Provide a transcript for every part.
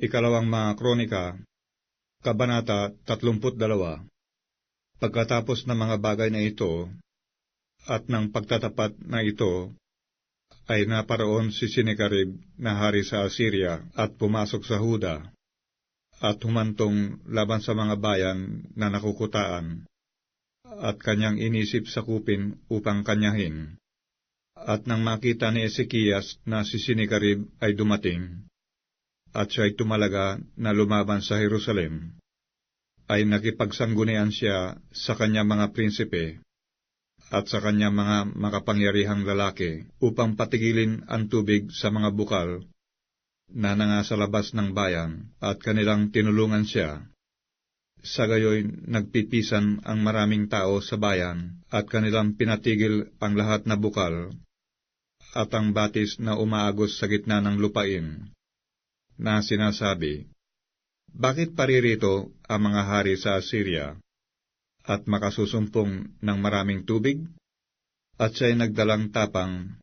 Ikalawang mga kronika, Kabanata 32 Pagkatapos ng mga bagay na ito, at ng pagtatapat na ito, ay naparoon si Sinikarib na hari sa Assyria at pumasok sa Huda, at humantong laban sa mga bayan na nakukutaan, at kanyang inisip sa kupin upang kanyahin. At nang makita ni Ezekias na si Sinikarib ay dumating, at siya'y tumalaga na lumaban sa Jerusalem, ay nakipagsanggunian siya sa kanyang mga prinsipe at sa kanyang mga makapangyarihang lalaki upang patigilin ang tubig sa mga bukal na nanga sa labas ng bayan at kanilang tinulungan siya. Sa gayoy nagpipisan ang maraming tao sa bayan at kanilang pinatigil ang lahat na bukal at ang batis na umaagos sa gitna ng lupain na sinasabi, Bakit paririto ang mga hari sa Assyria at makasusumpong ng maraming tubig? At siya'y nagdalang tapang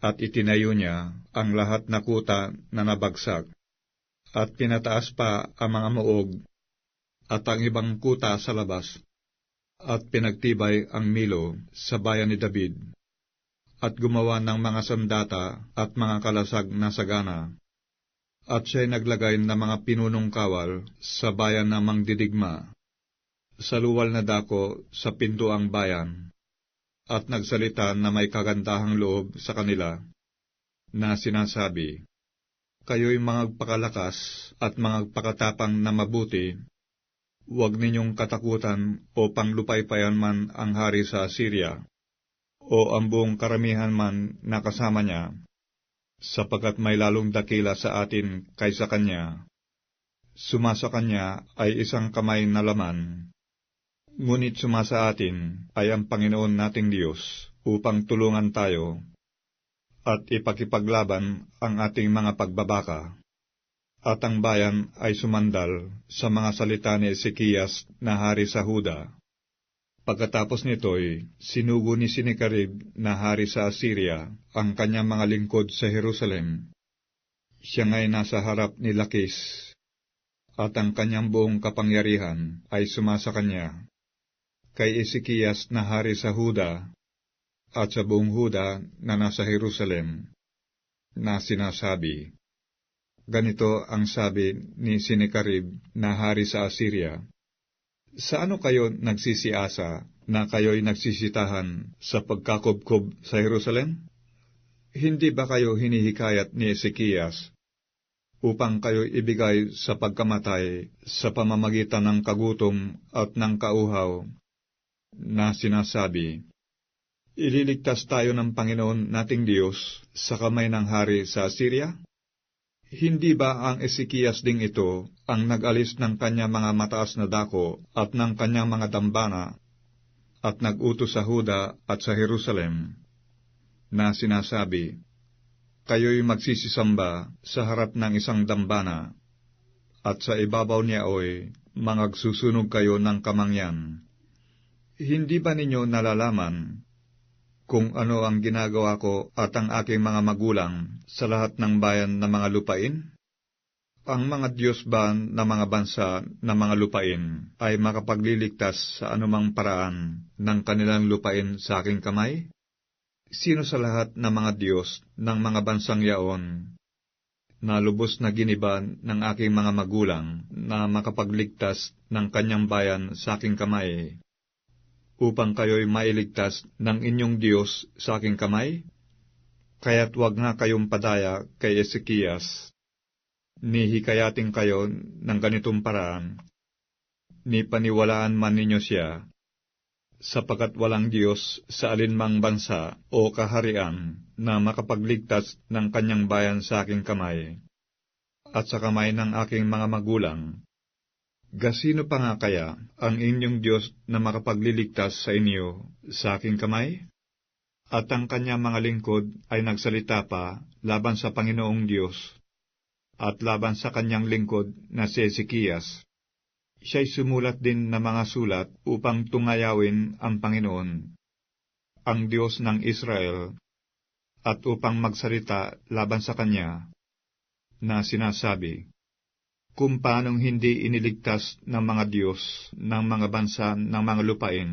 at itinayo niya ang lahat na kuta na nabagsak at pinataas pa ang mga muog at ang ibang kuta sa labas at pinagtibay ang Milo sa bayan ni David at gumawa ng mga sandata at mga kalasag na sagana at siya'y naglagay ng mga pinunong kawal sa bayan na mangdidigma, sa luwal na dako sa pintuang bayan, at nagsalita na may kagandahang loob sa kanila, na sinasabi, Kayo'y magpakalakas at magpakatapang na mabuti, huwag ninyong katakutan o panglupaypayan man ang hari sa Assyria, o ang buong karamihan man na kasama niya, sapagkat may lalong dakila sa atin kaysa kanya. Sumasa kanya ay isang kamay na laman. Ngunit sumasa atin ay ang Panginoon nating Diyos upang tulungan tayo at ipakipaglaban ang ating mga pagbabaka. At ang bayan ay sumandal sa mga salita ni Ezekias na hari sa Huda. Pagkatapos nito'y sinugo ni Sinikarib na hari sa Assyria ang kanyang mga lingkod sa Jerusalem. Siya nga'y nasa harap ni Lakis, at ang kanyang buong kapangyarihan ay sumasa kanya. Kay Ezekias na hari sa Huda, at sa buong Huda na nasa Jerusalem, na sinasabi, Ganito ang sabi ni Sinikarib na hari sa Assyria, sa ano kayo nagsisiasa na kayo'y nagsisitahan sa pagkakubkob sa Jerusalem? Hindi ba kayo hinihikayat ni Ezekias upang kayo ibigay sa pagkamatay sa pamamagitan ng kagutom at ng kauhaw na sinasabi, Ililigtas tayo ng Panginoon nating Diyos sa kamay ng hari sa Assyria? Hindi ba ang Ezekias ding ito ang nag-alis ng kanyang mga mataas na dako at ng kanyang mga dambana at nag-utos sa Huda at sa Jerusalem na sinasabi, Kayo'y magsisisamba sa harap ng isang dambana at sa ibabaw niya oy mangagsusunog kayo ng kamangyan. Hindi ba ninyo nalalaman kung ano ang ginagawa ko at ang aking mga magulang sa lahat ng bayan na mga lupain? Ang mga Diyos ba na mga bansa na mga lupain ay makapagliligtas sa anumang paraan ng kanilang lupain sa aking kamay? Sino sa lahat ng mga Diyos ng mga bansang yaon na lubos na giniban ng aking mga magulang na makapagligtas ng kanyang bayan sa aking kamay upang kayo'y mailigtas ng inyong Diyos sa aking kamay? Kaya't huwag nga kayong padaya kay Ezekias. Nihikayating kayo ng ganitong paraan. Ni paniwalaan man ninyo siya, sapagat walang Diyos sa alinmang bansa o kaharian na makapagligtas ng kanyang bayan sa aking kamay, at sa kamay ng aking mga magulang, Gasino pa nga kaya ang inyong Diyos na makapagliligtas sa inyo sa aking kamay? At ang kanyang mga lingkod ay nagsalita pa laban sa Panginoong Diyos, at laban sa kanyang lingkod na si Ezekias. Siya'y sumulat din na mga sulat upang tungayawin ang Panginoon, ang Diyos ng Israel, at upang magsalita laban sa kanya, na sinasabi, kung paanong hindi iniligtas ng mga Diyos ng mga bansa ng mga lupain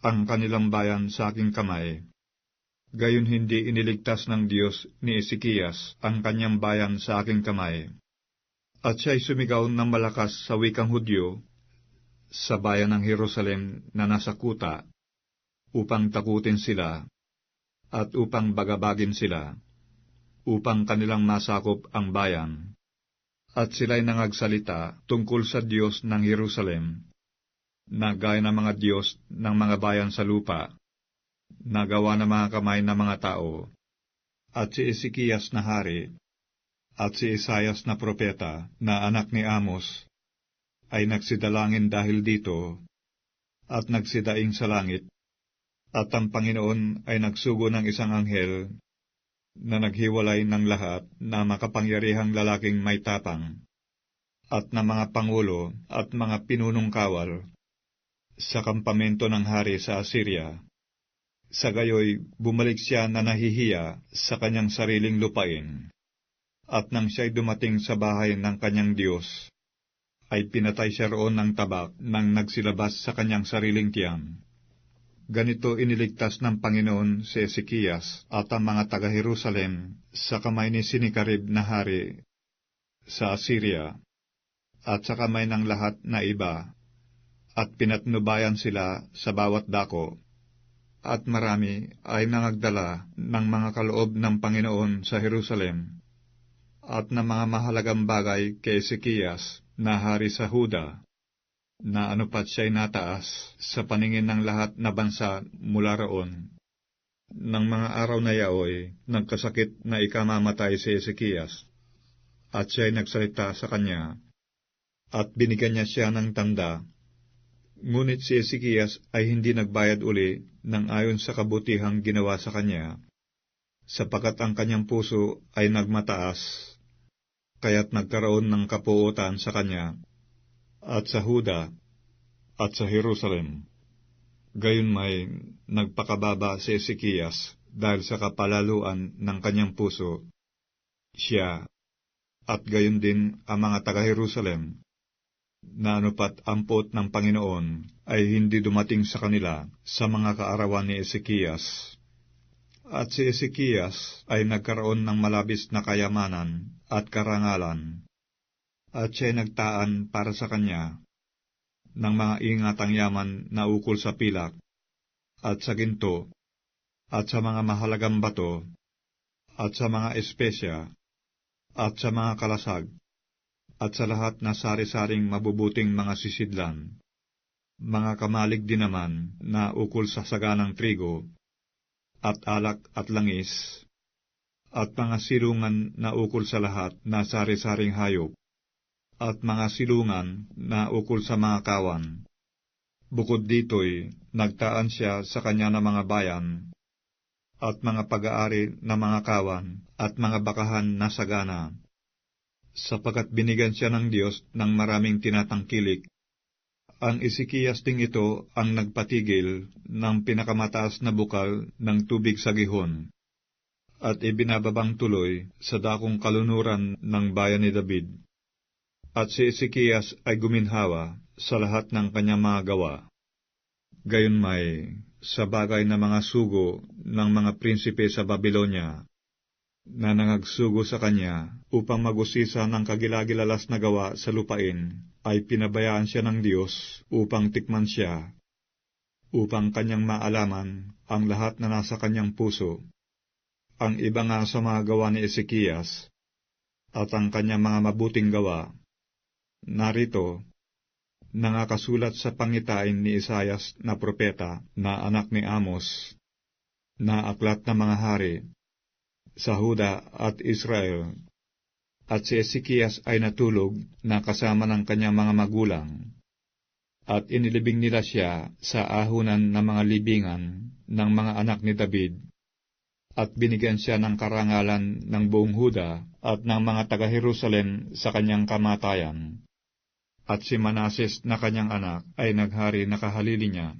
ang kanilang bayan sa aking kamay. Gayon hindi iniligtas ng Diyos ni Ezekias ang kanyang bayan sa aking kamay. At siya'y sumigaw ng malakas sa wikang Hudyo sa bayan ng Jerusalem na nasa kuta upang takutin sila at upang bagabagin sila upang kanilang masakop ang bayan. At sila'y nangagsalita tungkol sa Diyos ng Jerusalem, na gaya ng mga Diyos ng mga bayan sa lupa, nagawa ng mga kamay ng mga tao, at si Ezekias na hari, at si Isayas na propeta, na anak ni Amos, ay nagsidalangin dahil dito, at nagsidaing sa langit, at ang Panginoon ay nagsugo ng isang anghel na naghiwalay ng lahat na makapangyarihang lalaking may tapang, at na mga pangulo at mga pinunong kawal sa kampamento ng hari sa Assyria. Sa gayoy, bumalik siya na nahihiya sa kanyang sariling lupain. At nang siya'y dumating sa bahay ng kanyang Diyos, ay pinatay siya roon ng tabak nang nagsilabas sa kanyang sariling tiyan. Ganito iniligtas ng Panginoon si Ezekias at ang mga taga-Jerusalem sa kamay ni Sinikarib na hari sa Assyria at sa kamay ng lahat na iba at pinatnubayan sila sa bawat dako. At marami ay nangagdala ng mga kaloob ng Panginoon sa Jerusalem at ng mga mahalagang bagay kay Ezekias na hari sa Huda, na anupat siya'y nataas sa paningin ng lahat na bansa mula roon. Nang mga araw na yaoy, nagkasakit na ikamamatay si Ezekias, at siya'y nagsalita sa kanya, at binigyan niya siya ng tanda. Ngunit si Ezekias ay hindi nagbayad uli ng ayon sa kabutihang ginawa sa kanya, sapagat ang kanyang puso ay nagmataas kaya't nagkaroon ng kapuutan sa kanya, at sa Huda, at sa Jerusalem. Gayon may nagpakababa si Ezekias dahil sa kapalaluan ng kanyang puso. Siya, at gayon din ang mga taga-Jerusalem, na anupat ampot ng Panginoon ay hindi dumating sa kanila sa mga kaarawan ni Ezekias. At si Ezekias ay nagkaroon ng malabis na kayamanan at karangalan, at siya'y nagtaan para sa kanya ng mga ingatang yaman na ukol sa pilak, at sa ginto, at sa mga mahalagang bato, at sa mga espesya, at sa mga kalasag, at sa lahat na sari-saring mabubuting mga sisidlan, mga kamalig din naman na ukol sa saganang trigo, at alak at langis, at mga silungan na ukol sa lahat na sari-saring hayop, at mga silungan na ukol sa mga kawan. Bukod dito'y nagtaan siya sa kanya ng mga bayan, at mga pag-aari na mga kawan, at mga bakahan na sagana, sapagkat binigyan siya ng Diyos ng maraming tinatangkilik ang Ezekias ding ito ang nagpatigil ng pinakamataas na bukal ng tubig sa gihon, at ibinababang tuloy sa dakong kalunuran ng bayan ni David. At si Ezekias ay guminhawa sa lahat ng kanyang mga gawa. Gayon may, sa bagay na mga sugo ng mga prinsipe sa Babylonia, na nangagsugo sa kanya upang magusisa ng kagilagilalas na gawa sa lupain, ay pinabayaan siya ng Diyos upang tikman siya, upang kanyang maalaman ang lahat na nasa kanyang puso. Ang iba nga sa mga gawa ni Ezekias, at ang kanyang mga mabuting gawa, narito, nangakasulat sa pangitain ni Isayas na propeta na anak ni Amos, na aklat ng mga hari, sa Huda at Israel. At si Ezekias ay natulog na kasama ng kanyang mga magulang. At inilibing nila siya sa ahunan ng mga libingan ng mga anak ni David. At binigyan siya ng karangalan ng buong Huda at ng mga taga-Jerusalem sa kanyang kamatayan. At si Manases na kanyang anak ay naghari na kahalili niya